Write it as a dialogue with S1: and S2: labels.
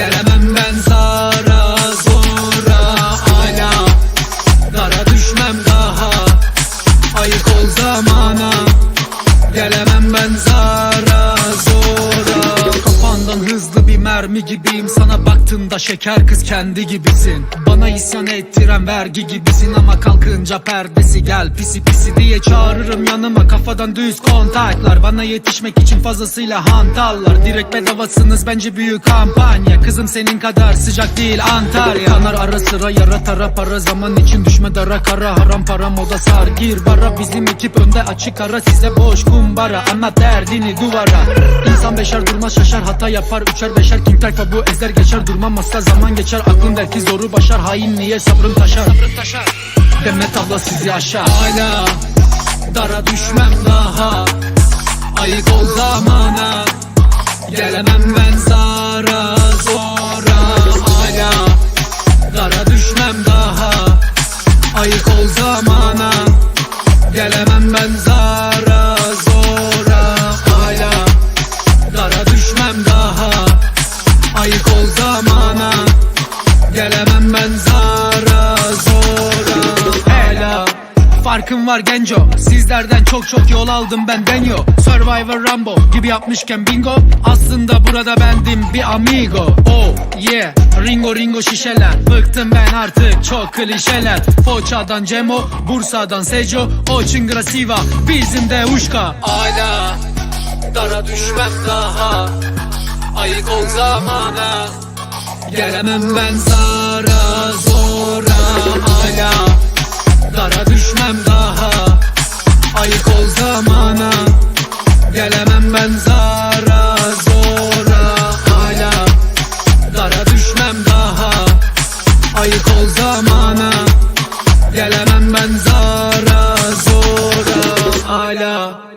S1: Gelemem ben sara zora hala. Dara düşmem daha. Ayık ol zamana. Gelemem ben zara zora. Kafandan hızlı bir mermi gibiyim. Sana baktığımda şeker kız kendi gibisin. Bana isyan ettiren vergi gibisin Ama kalkınca perdesi gel pisi pisi diye çağırırım yanıma. Kafadan düz kontaklar Bana yetişmek için fazlasıyla hantallar Direkt bedavasınız bence büyük kampanya. Kızım senin kadar sıcak değil Antalya. Kanar ara sıra yara tara para Zaman için düşme dara kara. Haram para moda sar gir bara. Bizim ekip önde açık ara size boş kumbara. Anlat derdini duvara. İnsan beşer durmaz şaşar hata yapar Üçer beşer. King tayfa bu ezer geçer. Durmam asla zaman geçer. Aklın der ki zoru başar Hain niye sabrım taşar? Demet abla sizi aşar. Hala dara düşmem daha. Ayık ol zamana. Gelemem ben zara zora. Hala dara düşmem daha. Ayık ol zamana Farkım var genco. Sizlerden çok çok yol aldım ben denyo Survivor Rambo gibi yapmışken bingo. Aslında burada bendim bir amigo. Oh yeah Ringo Ringo şişeler. Bıktım ben artık çok klişeler. Foça'dan Cemo Bursa'dan Seco O çıngıra Siva Bizim de Uşka. Hala Dara düşmem daha. Ayık ol zamana. Gelemem ben zara zora o zamana. Gelemem ben zara zora hala. Dara düşmem daha. Ayık ol zamana. Gelemem ben zara zora hala.